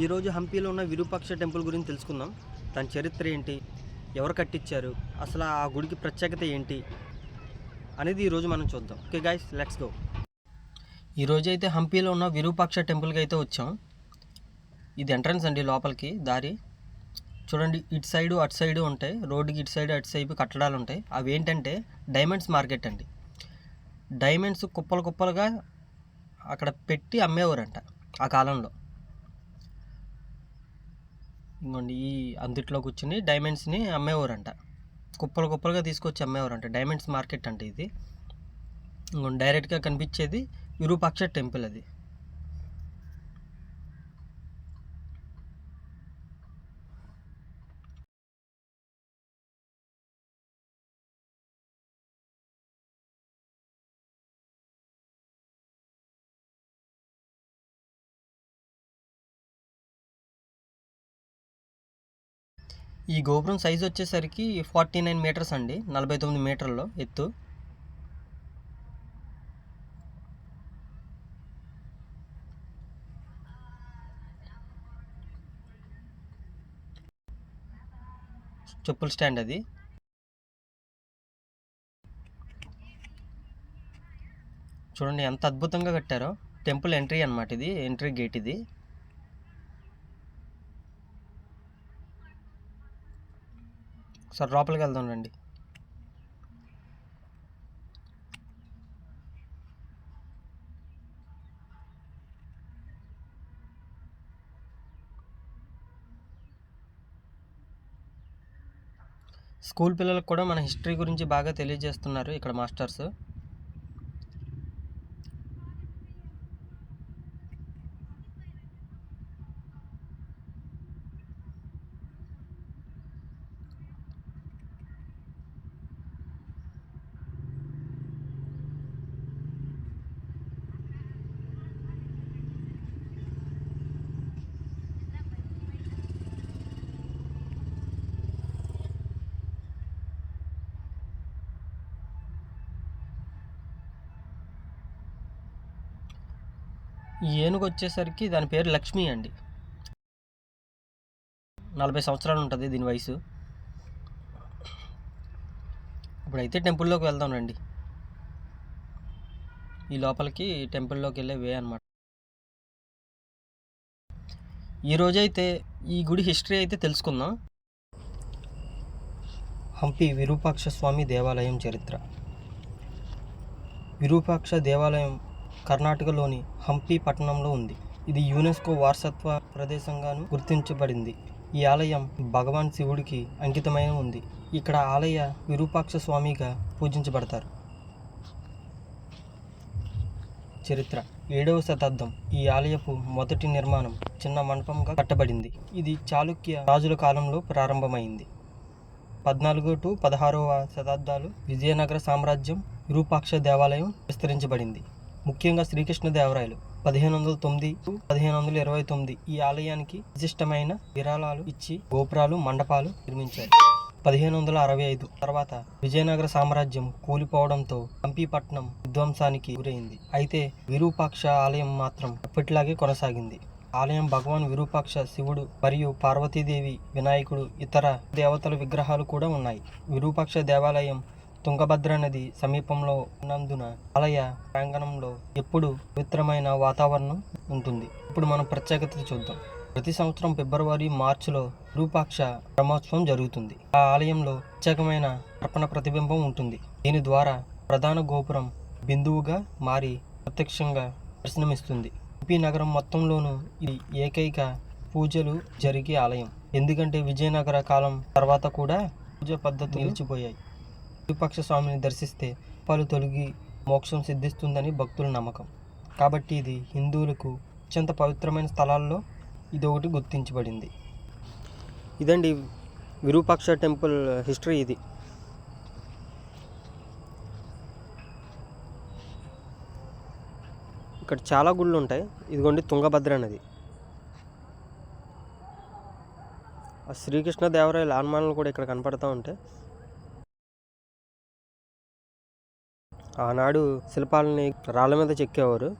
ఈరోజు హంపీలో ఉన్న విరూపాక్ష టెంపుల్ గురించి తెలుసుకుందాం. దాని చరిత్ర ఏంటి? ఎవరు కట్టించారు? అసలు ఆ గుడికి ప్రత్యేకత ఏంటి? అనేది ఈరోజు మనం చూద్దాం. ఓకే గాయస్ లెట్స్ గో ఈరోజు అయితే హంపీలో ఉన్న విరూపాక్ష టెంపుల్కి అయితే వచ్చాం. ఇది ఎంట్రన్స్ అండి లోపలికి దారి. చూడండి ఇటు సైడు అటు సైడు ఉంటాయి. రోడ్డుకి ఇటు సైడు అటు సైడ్ కట్టడాలు ఉంటాయి. అవి ఏంటంటే డైమండ్స్ మార్కెట్ అండి. డైమండ్స్ కుప్పలు కుప్పలుగా అక్కడ పెట్టి అమ్మేవారంట ఆ కాలంలో. ఇంకోండి ఈ అందుట్లో కూర్చుని డైమండ్స్ని అమ్మేవారంట. కుప్పలు కుప్పలుగా తీసుకొచ్చి అమ్మేవారంట. డైమండ్స్ మార్కెట్ అంటే ఇది. ఇంకోండి డైరెక్ట్గా కనిపించేది విరూపాక్ష టెంపుల్ అది. ఈ గోపురం సైజ్ వచ్చేసరికి ఫార్టీ నైన్ మీటర్స్ అండి. నలభై తొమ్మిది మీటర్లో ఎత్తు. చెప్పుల స్టాండ్ అది. చూడండి ఎంత అద్భుతంగా కట్టారో. టెంపుల్ ఎంట్రీ అన్నమాట ఇది ఎంట్రీ గేట్ ఇది. ఒకసారి లోపలికి వెళ్దాం రండి. స్కూల్ పిల్లలకు కూడా మన హిస్టరీ గురించి బాగా తెలియజేస్తున్నారు ఇక్కడ మాస్టర్స్. ఈ ఏనుగు వచ్చేసరికి దాని పేరు లక్ష్మి అండి. నలభై సంవత్సరాలు ఉంటుంది దీని వయసు. ఇప్పుడైతే టెంపుల్లోకి వెళ్దాం రండి. ఈ లోపలికి టెంపుల్లోకి వెళ్ళే వే అనమాట ఈరోజైతే ఈ గుడి హిస్టరీ అయితే తెలుసుకుందాం. హంపి విరూపాక్ష స్వామి దేవాలయం చరిత్ర. విరూపాక్ష దేవాలయం కర్ణాటకలోని హంపి పట్టణంలో ఉంది. ఇది యునెస్కో వారసత్వ ప్రదేశంగాను గుర్తించబడింది. ఈ ఆలయం భగవాన్ శివుడికి అంకితమైన ఉంది. ఇక్కడ ఆలయ విరూపాక్ష స్వామిగా పూజించబడతారు. చరిత్ర. ఏడవ శతాబ్దం. ఈ ఆలయపు మొదటి నిర్మాణం చిన్న మండపంగా కట్టబడింది. ఇది చాళుక్య రాజుల కాలంలో ప్రారంభమైంది. పద్నాలుగో టు పదహారవ శతాబ్దాలు విజయనగర సామ్రాజ్యం విరూపాక్ష దేవాలయం విస్తరించబడింది. ముఖ్యంగా శ్రీకృష్ణదేవరాయలు. పదిహేను వందల తొమ్మిది పదిహేను వందల ఇరవై తొమ్మిది ఈ ఆలయానికి విశిష్టమైన విరాళాలు ఇచ్చి గోపురాలు మండపాలు నిర్మించారు. పదిహేను వందల అరవై ఐదు తర్వాత విజయనగర సామ్రాజ్యం కూలిపోవడంతో హంపీపట్నం విధ్వంసానికి గురైంది. అయితే విరూపాక్ష ఆలయం మాత్రం ఎప్పటిలాగే కొనసాగింది. ఆలయం భగవాన్ విరూపాక్ష శివుడు మరియు పార్వతీదేవి వినాయకుడు ఇతర దేవతల విగ్రహాలు కూడా ఉన్నాయి. విరూపాక్ష దేవాలయం తుంగభద్ర నది సమీపంలో ఉన్నందున ఆలయ ప్రాంగణంలో ఎప్పుడు పవిత్రమైన వాతావరణం ఉంటుంది. ఇప్పుడు మనం ప్రత్యేకత చూద్దాం. ప్రతి సంవత్సరం ఫిబ్రవరి మార్చిలో రూపాక్ష బ్రహ్మోత్సవం జరుగుతుంది. ఆ ఆలయంలో ప్రత్యేకమైన అర్పణ ప్రతిబింబం ఉంటుంది. దీని ద్వారా ప్రధాన గోపురం బిందువుగా మారి ప్రత్యక్షంగా దర్శనమిస్తుంది. ఉపి నగరం మొత్తంలోనూ ఇది ఏకైక పూజలు జరిగే ఆలయం. ఎందుకంటే విజయనగర కాలం తర్వాత కూడా పూజ పద్ధతులు నిలిచిపోయాయి. విపక్ష స్వామిని దర్శిస్తే పాలు తొలగి మోక్షం సిద్ధిస్తుందని భక్తుల నమ్మకం. కాబట్టి ఇది హిందువులకు అత్యంత పవిత్రమైన స్థలాల్లో ఇది ఒకటి గుర్తించబడింది. ఇదండి విరూపాక్ష టెంపుల్ హిస్టరీ ఇది. ఇక్కడ చాలా గుళ్ళు ఉంటాయి. ఇదిగోండి తుంగభద్ర నది. శ్రీకృష్ణ దేవరాయల ఆన్మానాలు కూడా ఇక్కడ కనపడతా ఉంటాయి ఆనాడు శిల్పాలని రాళ్ళ మీద చెక్కేవారు.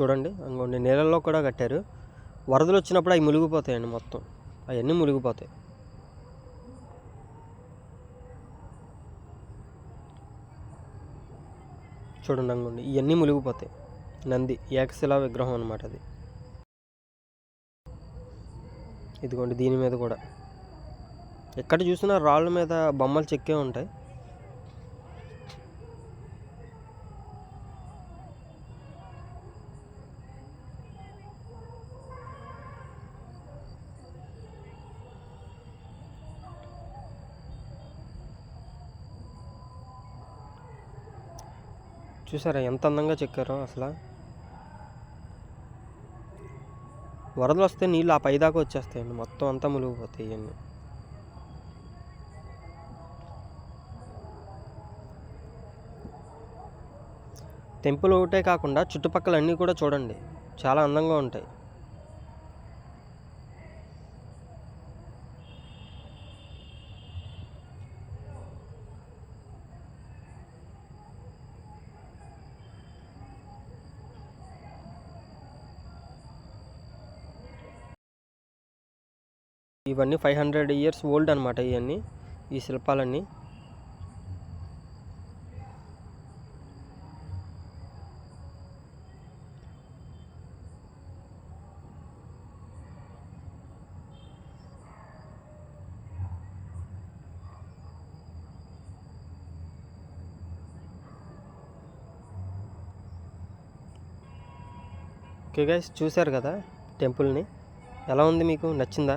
చూడండి అంగోండి నీళ్ళల్లో కూడా కట్టారు. వరదలు వచ్చినప్పుడు అవి మునిగిపోతాయండి మొత్తం. అవన్నీ మునిగిపోతాయి. చూడండి అంగండి ఇవన్నీ మునిగిపోతాయి. నంది ఏకశిలా విగ్రహం అనమాట అది. ఇదిగోండి దీని మీద కూడా. ఎక్కడ చూసినా రాళ్ళ మీద బొమ్మలు చెక్కే ఉంటాయి. చూసారా ఎంత అందంగా చెక్కారో అసలు? వరదలు వస్తే నీళ్ళు ఆ పైదాకా వచ్చేస్తాయండి. మొత్తం అంతా మునిగిపోతాయి ఇవన్నీ. టెంపుల్ ఒకటే కాకుండా చుట్టుపక్కల అన్నీ కూడా చూడండి. చాలా అందంగా ఉంటాయి. ఇవన్నీ ఫైవ్ హండ్రెడ్ ఇయర్స్ ఓల్డ్ అనమాట ఇవన్నీ ఈ శిల్పాలన్నీ. ఓకే గైస్ చూశారు కదా టెంపుల్ని. ఎలా ఉంది మీకు? నచ్చిందా?